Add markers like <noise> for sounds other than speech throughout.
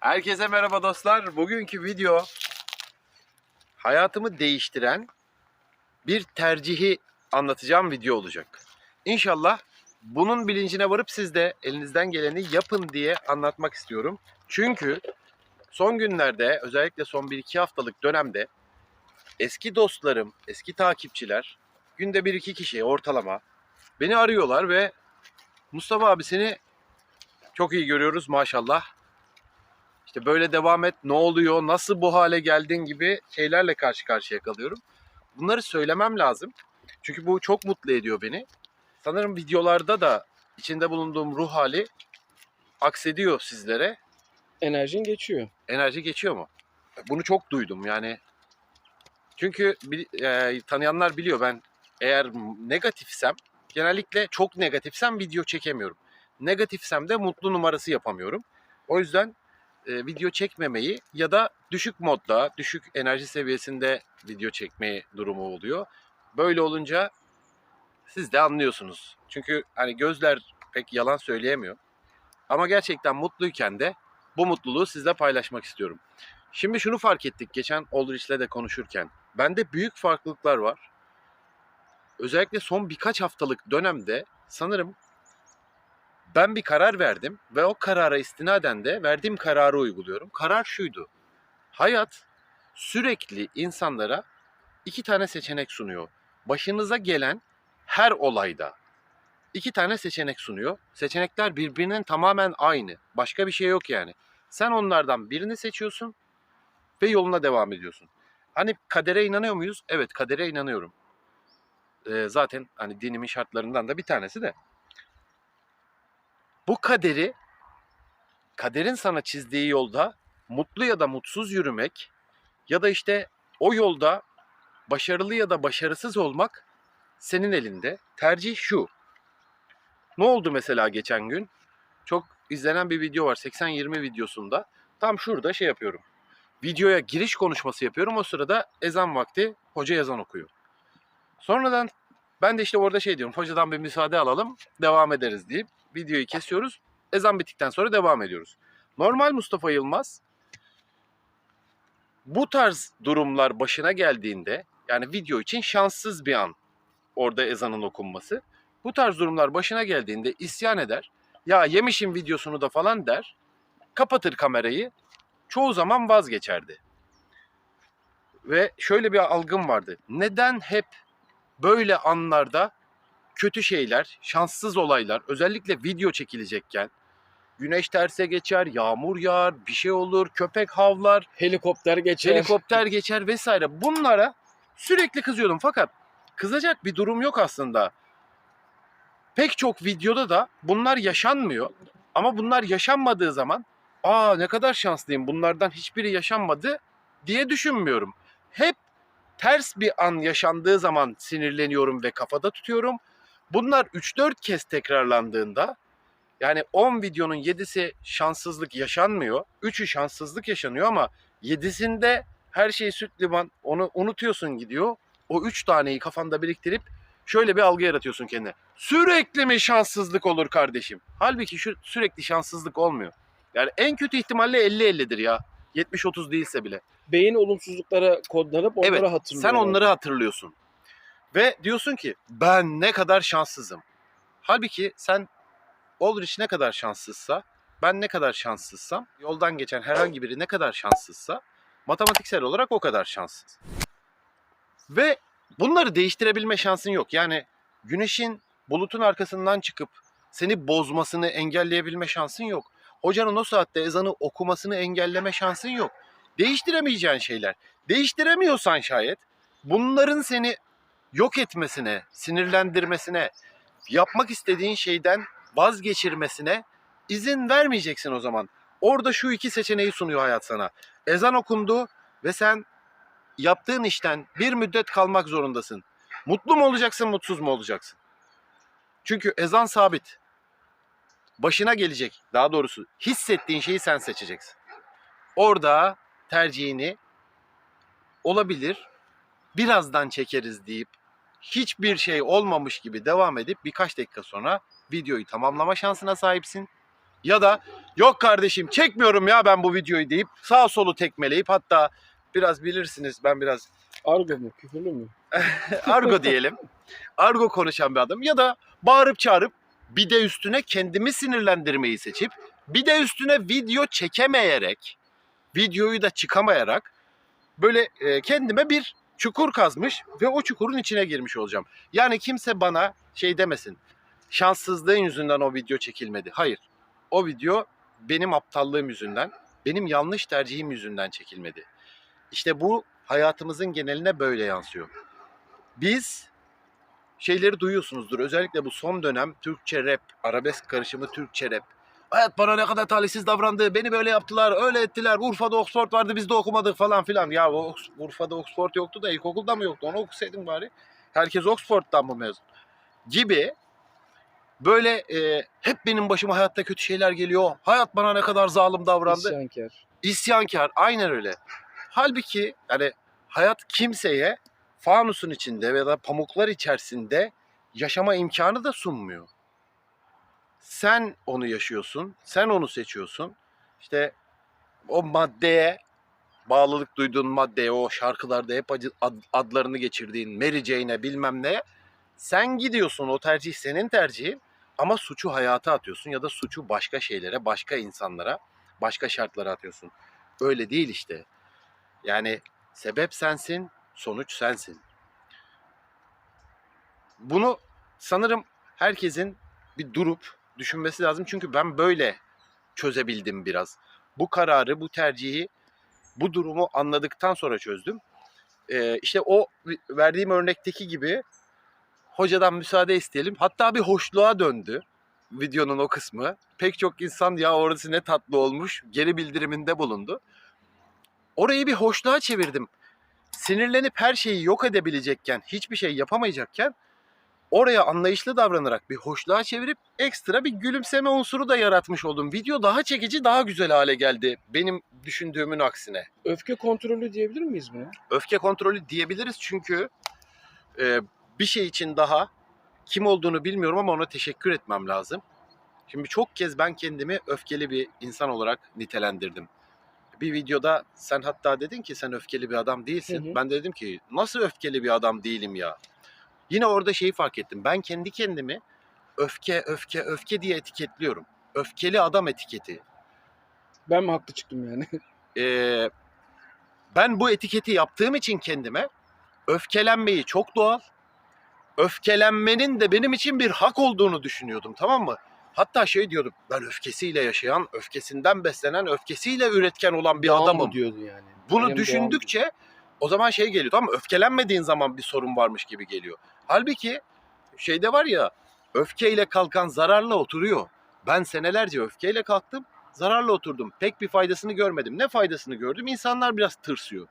Herkese merhaba dostlar. Bugünkü video hayatımı değiştiren bir tercihi anlatacağım video olacak. İnşallah bunun bilincine varıp siz de elinizden geleni yapın diye anlatmak istiyorum. Çünkü son günlerde özellikle son 1-2 haftalık dönemde eski dostlarım, eski takipçiler günde 1-2 kişi ortalama beni arıyorlar ve Mustafa abi seni çok iyi görüyoruz maşallah. İşte böyle devam et, ne oluyor, nasıl bu hale geldin gibi şeylerle karşı karşıya kalıyorum. Bunları söylemem lazım. Çünkü bu çok mutlu ediyor beni. Sanırım videolarda da içinde bulunduğum ruh hali aksediyor sizlere. Enerjin geçiyor. Enerji geçiyor mu? Bunu çok duydum yani. Çünkü e, tanıyanlar biliyor ben eğer negatifsem genellikle çok negatifsem video çekemiyorum. Negatifsem de mutlu numarası yapamıyorum. O yüzden e, video çekmemeyi ya da düşük modda, düşük enerji seviyesinde video çekmeyi durumu oluyor. Böyle olunca siz de anlıyorsunuz. Çünkü hani gözler pek yalan söyleyemiyor. Ama gerçekten mutluyken de bu mutluluğu sizle paylaşmak istiyorum. Şimdi şunu fark ettik geçen Aldrich'le de konuşurken. Bende büyük farklılıklar var. Özellikle son birkaç haftalık dönemde sanırım ben bir karar verdim ve o karara istinaden de verdiğim kararı uyguluyorum. Karar şuydu. Hayat sürekli insanlara iki tane seçenek sunuyor. Başınıza gelen her olayda iki tane seçenek sunuyor. Seçenekler birbirinin tamamen aynı. Başka bir şey yok yani. Sen onlardan birini seçiyorsun ve yoluna devam ediyorsun. Hani kadere inanıyor muyuz? Evet kadere inanıyorum. Ee, zaten hani dinimin şartlarından da bir tanesi de. Bu kaderi kaderin sana çizdiği yolda mutlu ya da mutsuz yürümek ya da işte o yolda başarılı ya da başarısız olmak senin elinde. Tercih şu. Ne oldu mesela geçen gün? Çok izlenen bir video var 80-20 videosunda. Tam şurada şey yapıyorum. Videoya giriş konuşması yapıyorum. O sırada ezan vakti hoca ezan okuyor. Sonradan ben de işte orada şey diyorum. Hocadan bir müsaade alalım. Devam ederiz deyip videoyu kesiyoruz. Ezan bittikten sonra devam ediyoruz. Normal Mustafa Yılmaz bu tarz durumlar başına geldiğinde yani video için şanssız bir an orada ezanın okunması. Bu tarz durumlar başına geldiğinde isyan eder. Ya yemişim videosunu da falan der. Kapatır kamerayı. Çoğu zaman vazgeçerdi. Ve şöyle bir algım vardı. Neden hep böyle anlarda kötü şeyler, şanssız olaylar, özellikle video çekilecekken güneş terse geçer, yağmur yağar, bir şey olur, köpek havlar, Helikopter geçer. helikopter geçer vesaire. Bunlara sürekli kızıyordum fakat kızacak bir durum yok aslında. Pek çok videoda da bunlar yaşanmıyor. Ama bunlar yaşanmadığı zaman aa ne kadar şanslıyım bunlardan hiçbiri yaşanmadı diye düşünmüyorum. Hep ters bir an yaşandığı zaman sinirleniyorum ve kafada tutuyorum. Bunlar 3-4 kez tekrarlandığında yani 10 videonun 7'si şanssızlık yaşanmıyor. 3'ü şanssızlık yaşanıyor ama 7'sinde her şey süt liman onu unutuyorsun gidiyor. O 3 taneyi kafanda biriktirip şöyle bir algı yaratıyorsun kendine. Sürekli mi şanssızlık olur kardeşim? Halbuki şu sürekli şanssızlık olmuyor. Yani en kötü ihtimalle 50-50'dir ya. 70-30 değilse bile. Beyin olumsuzluklara kodlanıp onları Evet, hatırlıyor. Sen onları hatırlıyorsun. Ve diyorsun ki ben ne kadar şanssızım. Halbuki sen Aldrich ne kadar şanssızsa, ben ne kadar şanssızsam, yoldan geçen herhangi biri ne kadar şanssızsa matematiksel olarak o kadar şanssız. Ve bunları değiştirebilme şansın yok. Yani güneşin bulutun arkasından çıkıp seni bozmasını engelleyebilme şansın yok. Hocanın o saatte ezanı okumasını engelleme şansın yok. Değiştiremeyeceğin şeyler. Değiştiremiyorsan şayet bunların seni yok etmesine, sinirlendirmesine, yapmak istediğin şeyden vazgeçirmesine izin vermeyeceksin o zaman. Orada şu iki seçeneği sunuyor hayat sana. Ezan okundu ve sen yaptığın işten bir müddet kalmak zorundasın. Mutlu mu olacaksın, mutsuz mu olacaksın? Çünkü ezan sabit. Başına gelecek, daha doğrusu hissettiğin şeyi sen seçeceksin. Orada tercihini olabilir birazdan çekeriz deyip hiçbir şey olmamış gibi devam edip birkaç dakika sonra videoyu tamamlama şansına sahipsin. Ya da yok kardeşim çekmiyorum ya ben bu videoyu deyip sağ solu tekmeleyip hatta biraz bilirsiniz ben biraz Argo mu? Küfürlü mü? <laughs> argo diyelim. Argo konuşan bir adam ya da bağırıp çağırıp bir de üstüne kendimi sinirlendirmeyi seçip bir de üstüne video çekemeyerek videoyu da çıkamayarak böyle e, kendime bir çukur kazmış ve o çukurun içine girmiş olacağım. Yani kimse bana şey demesin. Şanssızlığın yüzünden o video çekilmedi. Hayır. O video benim aptallığım yüzünden, benim yanlış tercihim yüzünden çekilmedi. İşte bu hayatımızın geneline böyle yansıyor. Biz şeyleri duyuyorsunuzdur. Özellikle bu son dönem Türkçe rap, arabesk karışımı Türkçe rap. Hayat bana ne kadar talihsiz davrandı. Beni böyle yaptılar, öyle ettiler. Urfa'da Oxford vardı biz de okumadık falan filan. Ya Urfa'da Oxford yoktu da ilkokulda mı yoktu? Onu okusaydım bari. Herkes Oxford'dan mı mezun? Gibi böyle e, hep benim başıma hayatta kötü şeyler geliyor. Hayat bana ne kadar zalim davrandı. İsyankar. İsyankar aynen öyle. Halbuki yani hayat kimseye fanusun içinde ya da pamuklar içerisinde yaşama imkanı da sunmuyor. Sen onu yaşıyorsun, sen onu seçiyorsun. İşte o maddeye, bağlılık duyduğun maddeye, o şarkılarda hep adlarını geçirdiğin Mary Jane'e bilmem neye sen gidiyorsun o tercih senin tercihin ama suçu hayata atıyorsun ya da suçu başka şeylere, başka insanlara, başka şartlara atıyorsun. Öyle değil işte. Yani sebep sensin, sonuç sensin. Bunu sanırım herkesin bir durup düşünmesi lazım. Çünkü ben böyle çözebildim biraz. Bu kararı, bu tercihi, bu durumu anladıktan sonra çözdüm. Ee, işte o verdiğim örnekteki gibi hocadan müsaade isteyelim. Hatta bir hoşluğa döndü videonun o kısmı. Pek çok insan ya orası ne tatlı olmuş geri bildiriminde bulundu. Orayı bir hoşluğa çevirdim. Sinirlenip her şeyi yok edebilecekken, hiçbir şey yapamayacakken oraya anlayışlı davranarak bir hoşluğa çevirip ekstra bir gülümseme unsuru da yaratmış oldum. Video daha çekici, daha güzel hale geldi benim düşündüğümün aksine. Öfke kontrolü diyebilir miyiz buna? Öfke kontrolü diyebiliriz çünkü e, bir şey için daha kim olduğunu bilmiyorum ama ona teşekkür etmem lazım. Şimdi çok kez ben kendimi öfkeli bir insan olarak nitelendirdim. Bir videoda sen hatta dedin ki sen öfkeli bir adam değilsin. Hı hı. Ben de dedim ki nasıl öfkeli bir adam değilim ya. Yine orada şeyi fark ettim. Ben kendi kendimi öfke, öfke, öfke diye etiketliyorum. Öfkeli adam etiketi. Ben mi haklı çıktım yani? <laughs> Ee, ben bu etiketi yaptığım için kendime öfkelenmeyi çok doğal, öfkelenmenin de benim için bir hak olduğunu düşünüyordum tamam mı? Hatta şey diyordum ben öfkesiyle yaşayan, öfkesinden beslenen, öfkesiyle üretken olan bir Doğal mı adamım. diyordu yani. Bunu Benim doğal düşündükçe o zaman şey geliyor tamam? Öfkelenmediğin zaman bir sorun varmış gibi geliyor. Halbuki şeyde var ya öfkeyle kalkan zararla oturuyor. Ben senelerce öfkeyle kalktım zararla oturdum. Pek bir faydasını görmedim. Ne faydasını gördüm? İnsanlar biraz tırsıyor.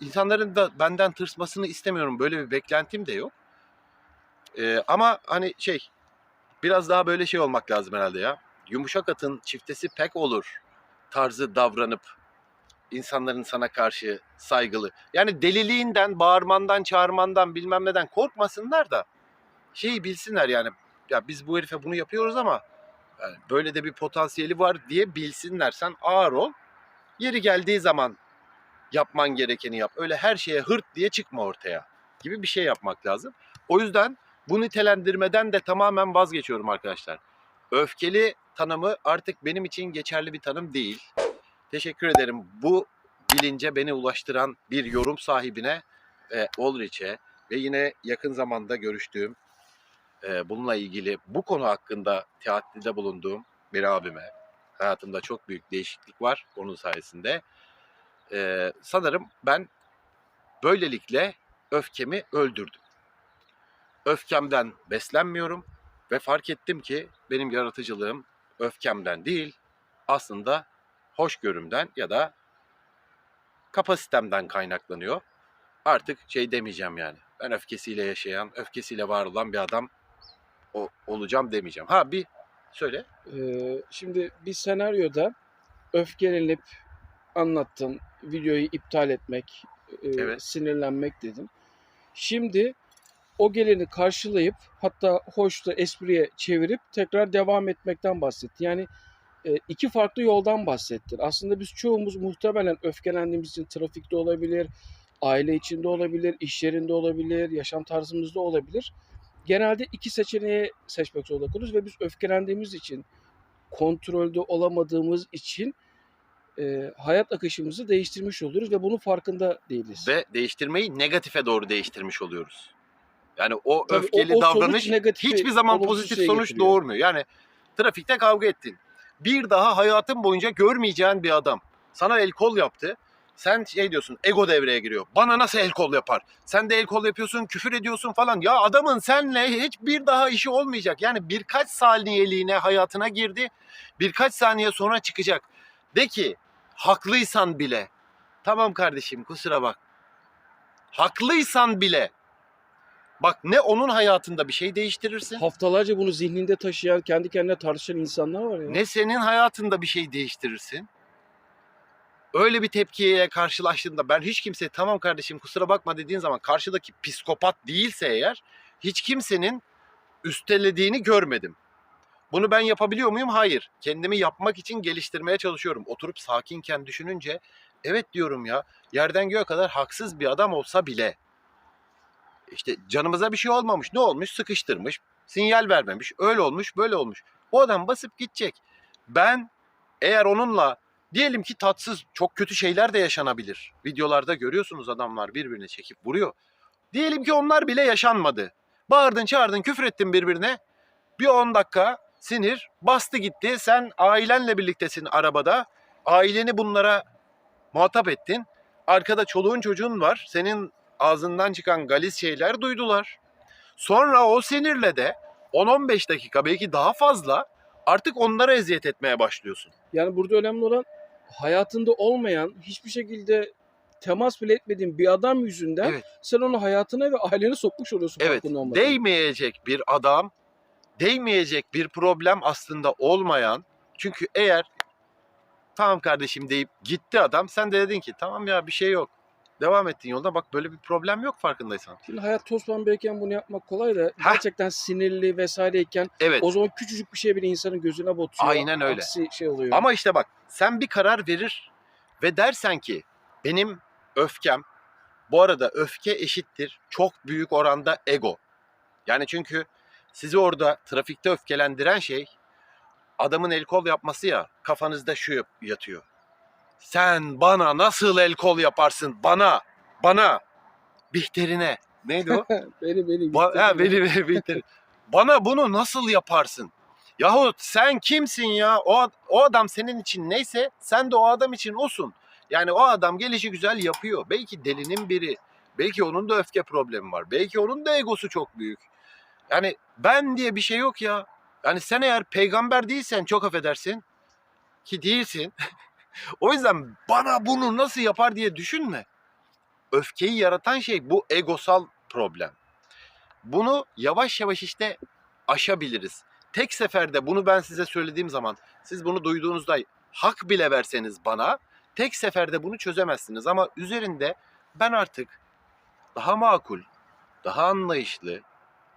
İnsanların da benden tırsmasını istemiyorum. Böyle bir beklentim de yok. Ee, ama hani şey biraz daha böyle şey olmak lazım herhalde ya. Yumuşak atın çiftesi pek olur tarzı davranıp insanların sana karşı saygılı. Yani deliliğinden, bağırmandan, çağırmandan bilmem neden korkmasınlar da şeyi bilsinler yani. Ya biz bu herife bunu yapıyoruz ama yani böyle de bir potansiyeli var diye bilsinler. Sen ağır ol. Yeri geldiği zaman yapman gerekeni yap. Öyle her şeye hırt diye çıkma ortaya gibi bir şey yapmak lazım. O yüzden bu nitelendirmeden de tamamen vazgeçiyorum arkadaşlar. Öfkeli tanımı artık benim için geçerli bir tanım değil. Teşekkür ederim. Bu bilince beni ulaştıran bir yorum sahibine e, Olrich'e ve yine yakın zamanda görüştüğüm e, bununla ilgili bu konu hakkında teatride bulunduğum bir abime hayatımda çok büyük değişiklik var onun sayesinde. E, sanırım ben böylelikle öfkemi öldürdüm. Öfkemden beslenmiyorum ve fark ettim ki benim yaratıcılığım öfkemden değil aslında hoşgörümden ya da kapasitemden kaynaklanıyor. Artık şey demeyeceğim yani. Ben öfkesiyle yaşayan, öfkesiyle var olan bir adam o, olacağım demeyeceğim. Ha bir söyle. Ee, şimdi bir senaryoda öfkelenip anlattın, videoyu iptal etmek, e, Evet. sinirlenmek dedim. Şimdi o geleni karşılayıp hatta hoşta espriye çevirip tekrar devam etmekten bahsetti. Yani iki farklı yoldan bahsettin. Aslında biz çoğumuz muhtemelen öfkelendiğimiz için trafikte olabilir, aile içinde olabilir, iş yerinde olabilir, yaşam tarzımızda olabilir. Genelde iki seçeneği seçmek zorunda kalıyoruz ve biz öfkelendiğimiz için, kontrolde olamadığımız için e, hayat akışımızı değiştirmiş oluyoruz ve bunun farkında değiliz. Ve değiştirmeyi negatife doğru değiştirmiş oluyoruz. Yani o Tabii o- öfkeli o sonuç davranış negatifi, hiçbir zaman pozitif sonuç getiriyor. doğurmuyor. Yani trafikte kavga ettin. Bir daha hayatın boyunca görmeyeceğin bir adam sana el kol yaptı. Sen şey diyorsun ego devreye giriyor. Bana nasıl el kol yapar? Sen de el kol yapıyorsun, küfür ediyorsun falan. Ya adamın senle hiçbir daha işi olmayacak. Yani birkaç saniyeliğine hayatına girdi. Birkaç saniye sonra çıkacak. De ki haklıysan bile. Tamam kardeşim kusura bak. Haklıysan bile. Bak ne onun hayatında bir şey değiştirirsin. Haftalarca bunu zihninde taşıyan, kendi kendine tartışan insanlar var ya. Ne senin hayatında bir şey değiştirirsin. Öyle bir tepkiye karşılaştığında ben hiç kimseye tamam kardeşim kusura bakma dediğin zaman karşıdaki psikopat değilse eğer hiç kimsenin üstelediğini görmedim. Bunu ben yapabiliyor muyum? Hayır. Kendimi yapmak için geliştirmeye çalışıyorum. Oturup sakinken düşününce evet diyorum ya yerden göğe kadar haksız bir adam olsa bile işte canımıza bir şey olmamış. Ne olmuş? Sıkıştırmış. Sinyal vermemiş. Öyle olmuş, böyle olmuş. O adam basıp gidecek. Ben eğer onunla diyelim ki tatsız çok kötü şeyler de yaşanabilir. Videolarda görüyorsunuz adamlar birbirini çekip vuruyor. Diyelim ki onlar bile yaşanmadı. Bağırdın çağırdın küfür ettin birbirine. Bir 10 dakika sinir bastı gitti. Sen ailenle birliktesin arabada. Aileni bunlara muhatap ettin. Arkada çoluğun çocuğun var. Senin ağzından çıkan galiz şeyler duydular. Sonra o sinirle de 10-15 dakika belki daha fazla artık onlara eziyet etmeye başlıyorsun. Yani burada önemli olan hayatında olmayan, hiçbir şekilde temas bile etmediğin bir adam yüzünden Evet. sen onu hayatına ve ailene sokmuş oluyorsun Evet, değmeyecek bir adam, değmeyecek bir problem aslında olmayan. Çünkü eğer tamam kardeşim deyip gitti adam, sen de dedin ki tamam ya bir şey yok. Devam ettin yolda bak böyle bir problem yok farkındaysan. Şimdi hayat toz pembeyken bunu yapmak kolay da Hah. gerçekten sinirli vesaireyken Evet o zaman küçücük bir şey bile insanın gözüne batıyor. Aynen öyle. Aksi şey oluyor. ama işte bak sen bir karar verir ve dersen ki benim öfkem, bu arada öfke eşittir çok büyük oranda ego. Yani çünkü sizi orada trafikte öfkelendiren şey adamın el kol yapması ya kafanızda şu yatıyor. Sen bana nasıl el kol yaparsın? Bana, bana, Bihterine. Neydi o? <laughs> beni beni Ba- ha, beni, beni, Bihter. Bana bunu nasıl yaparsın? Yahut sen kimsin ya? O, o adam senin için neyse sen de o adam için olsun. Yani o adam gelişi güzel yapıyor. Belki delinin biri. Belki onun da öfke problemi var. Belki onun da egosu çok büyük. Yani ben diye bir şey yok ya. Yani sen eğer peygamber değilsen çok affedersin. Ki değilsin. <laughs> <laughs> o yüzden bana bunu nasıl yapar diye düşünme. Öfkeyi yaratan şey bu egosal problem. Bunu yavaş yavaş işte aşabiliriz. Tek seferde bunu ben size söylediğim zaman siz bunu duyduğunuzda hak bile verseniz bana tek seferde bunu çözemezsiniz ama üzerinde ben artık daha makul, daha anlayışlı,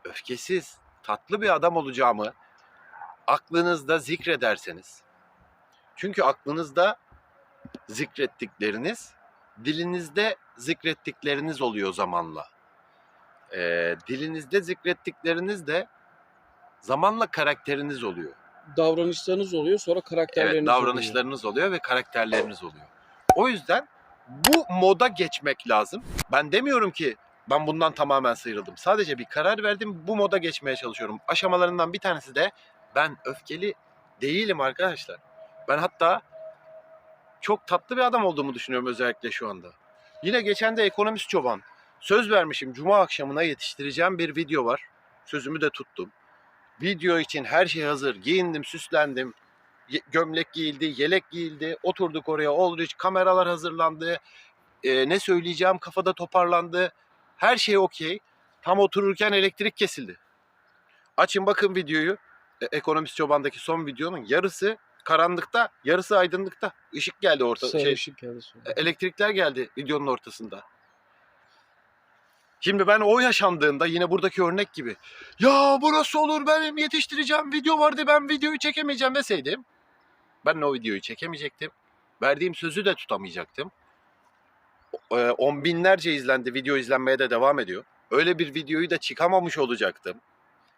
öfkesiz, tatlı bir adam olacağımı aklınızda zikrederseniz. Çünkü aklınızda zikrettikleriniz dilinizde zikrettikleriniz oluyor zamanla. Ee, dilinizde zikrettikleriniz de zamanla karakteriniz oluyor. davranışlarınız oluyor sonra karakterleriniz Evet, oluyor. davranışlarınız oluyor ve karakterleriniz oluyor. O yüzden bu moda geçmek lazım. Ben demiyorum ki ben bundan tamamen sıyrıldım. Sadece bir karar verdim. Bu moda geçmeye çalışıyorum. Aşamalarından bir tanesi de ben öfkeli değilim arkadaşlar. Ben hatta çok tatlı bir adam olduğumu düşünüyorum özellikle şu anda. Yine geçen de ekonomist çoban. Söz vermişim cuma akşamına yetiştireceğim bir video var. Sözümü de tuttum. Video için her şey hazır. Giyindim, süslendim. Gömlek giyildi, yelek giyildi. Oturduk oraya. Olrich kameralar hazırlandı. Ee, ne söyleyeceğim kafada toparlandı. Her şey okey. Tam otururken elektrik kesildi. Açın bakın videoyu. E, Ekonomist Çoban'daki son videonun yarısı karanlıkta, yarısı aydınlıkta. Işık geldi orta Sarı şey, ışık geldi sonra. e, elektrikler geldi videonun ortasında. Şimdi ben o yaşandığında yine buradaki örnek gibi ya burası olur benim yetiştireceğim video vardı ben videoyu çekemeyeceğim deseydim ben o videoyu çekemeyecektim. Verdiğim sözü de tutamayacaktım. E, On binlerce izlendi video izlenmeye de devam ediyor. Öyle bir videoyu da çıkamamış olacaktım.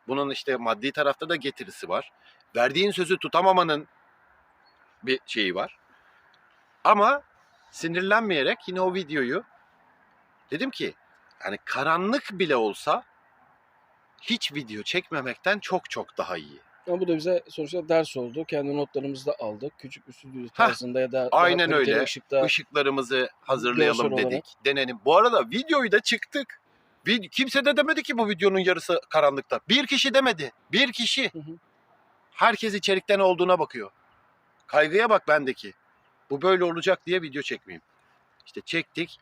Bunun işte maddi tarafta da getirisi var. Verdiğin sözü tutamamanın bir şeyi var. Ama sinirlenmeyerek yine o videoyu dedim ki yani karanlık bile olsa hiç video çekmemekten çok çok daha iyi. Ama bu da bize sonuçta ders oldu. Kendi notlarımızı da aldık. Küçük bir stüdyo tarzında ya da aynen öyle. ışıkta Işıklarımızı hazırlayalım dedik. olarak. Denelim. Bu arada videoyu da çıktık. Vid- Kimse de demedi ki bu videonun yarısı karanlıkta. Bir kişi demedi. Bir kişi. Hı hı. Herkes içerikten olduğuna bakıyor. Kaygıya bak bendeki. Bu böyle olacak diye video çekmeyeyim. İşte çektik.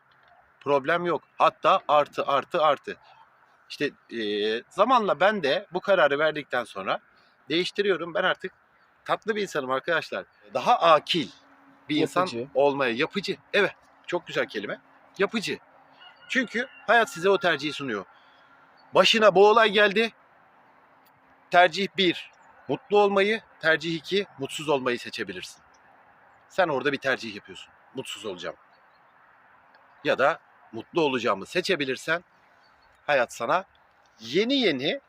Problem yok. Hatta artı artı artı. İşte eee, zamanla ben de bu kararı verdikten sonra değiştiriyorum. Ben artık tatlı bir insanım arkadaşlar. Daha akil bir insan Yapıcı. olmaya yapıcı. Evet. Çok güzel kelime. Yapıcı. Çünkü hayat size o tercihi sunuyor. Başına bu olay geldi. Tercih bir, mutlu olmayı. Tercih iki, mutsuz olmayı seçebilirsin. Sen orada bir tercih yapıyorsun. Mutsuz olacağım. Ya da mutlu olacağımı seçebilirsen hayat sana yeni yeni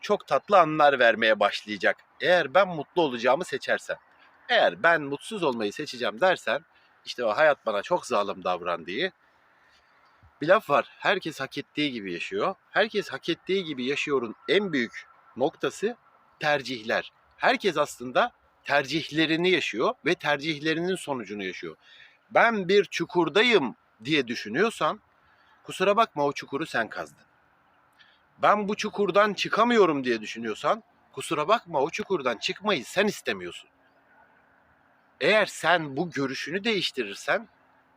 çok tatlı anlar vermeye başlayacak. Eğer ben mutlu olacağımı seçersem. Eğer ben mutsuz olmayı seçeceğim dersen işte o hayat bana çok zalim davran diye bir laf var. Herkes hak ettiği gibi yaşıyor. Herkes hak ettiği gibi yaşıyorun en büyük noktası tercihler. Herkes aslında tercihlerini yaşıyor ve tercihlerinin sonucunu yaşıyor. Ben bir çukurdayım diye düşünüyorsan kusura bakma o çukuru sen kazdın. Ben bu çukurdan çıkamıyorum diye düşünüyorsan kusura bakma o çukurdan çıkmayı sen istemiyorsun. Eğer sen bu görüşünü değiştirirsen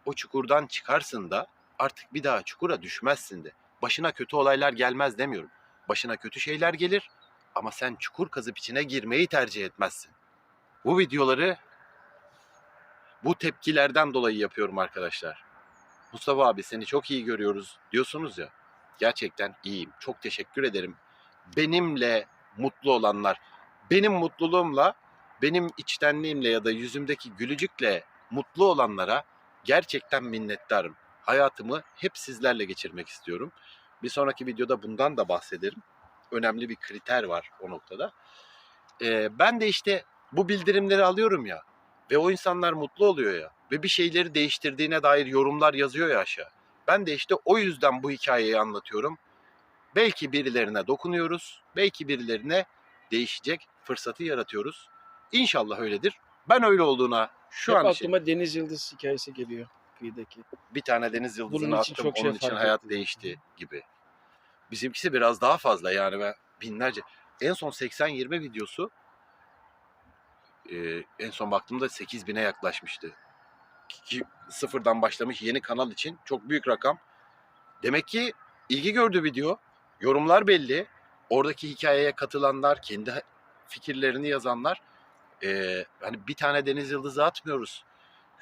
o çukurdan çıkarsın da artık bir daha çukura düşmezsin de. Başına kötü olaylar gelmez demiyorum. Başına kötü şeyler gelir ama sen çukur kazıp içine girmeyi tercih etmezsin. Bu videoları bu tepkilerden dolayı yapıyorum arkadaşlar. Mustafa abi seni çok iyi görüyoruz diyorsunuz ya. Gerçekten iyiyim. Çok teşekkür ederim. Benimle mutlu olanlar, benim mutluluğumla, benim içtenliğimle ya da yüzümdeki gülücükle mutlu olanlara gerçekten minnettarım. Hayatımı hep sizlerle geçirmek istiyorum. Bir sonraki videoda bundan da bahsederim. Önemli bir kriter var o noktada. Ee, ben de işte bu bildirimleri alıyorum ya ve o insanlar mutlu oluyor ya ve bir şeyleri değiştirdiğine dair yorumlar yazıyor ya aşağı. Ben de işte o yüzden bu hikayeyi anlatıyorum. Belki birilerine dokunuyoruz, belki birilerine değişecek fırsatı yaratıyoruz. İnşallah öyledir. Ben öyle olduğuna şu Hep an aklıma Deniz Yıldız hikayesi geliyor kıyıdaki. bir tane deniz yıldızını Bunun için attım, çok şey onun için hayat değişti gibi. Bizimkisi biraz daha fazla yani ben binlerce. En son 80-20 videosu e, en son baktığımda 8000'e yaklaşmıştı. Ki sıfırdan başlamış yeni kanal için çok büyük rakam. Demek ki ilgi gördü video. Yorumlar belli. Oradaki hikayeye katılanlar, kendi fikirlerini yazanlar. e, hani bir tane deniz yıldızı atmıyoruz.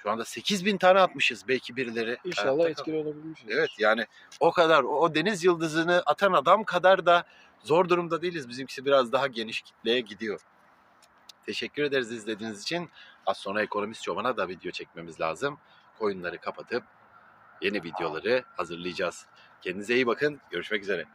Şu anda 8000 tane atmışız belki birileri. İnşallah hayatta kal- etkili olabilmişiz. Evet yani o kadar o deniz yıldızını atan adam kadar da zor durumda değiliz. Bizimkisi biraz daha geniş kitleye gidiyor. Teşekkür ederiz izlediğiniz için. Az sonra ekonomist çobana da video çekmemiz lazım. Koyunları kapatıp yeni videoları hazırlayacağız. Kendinize iyi bakın. Görüşmek üzere.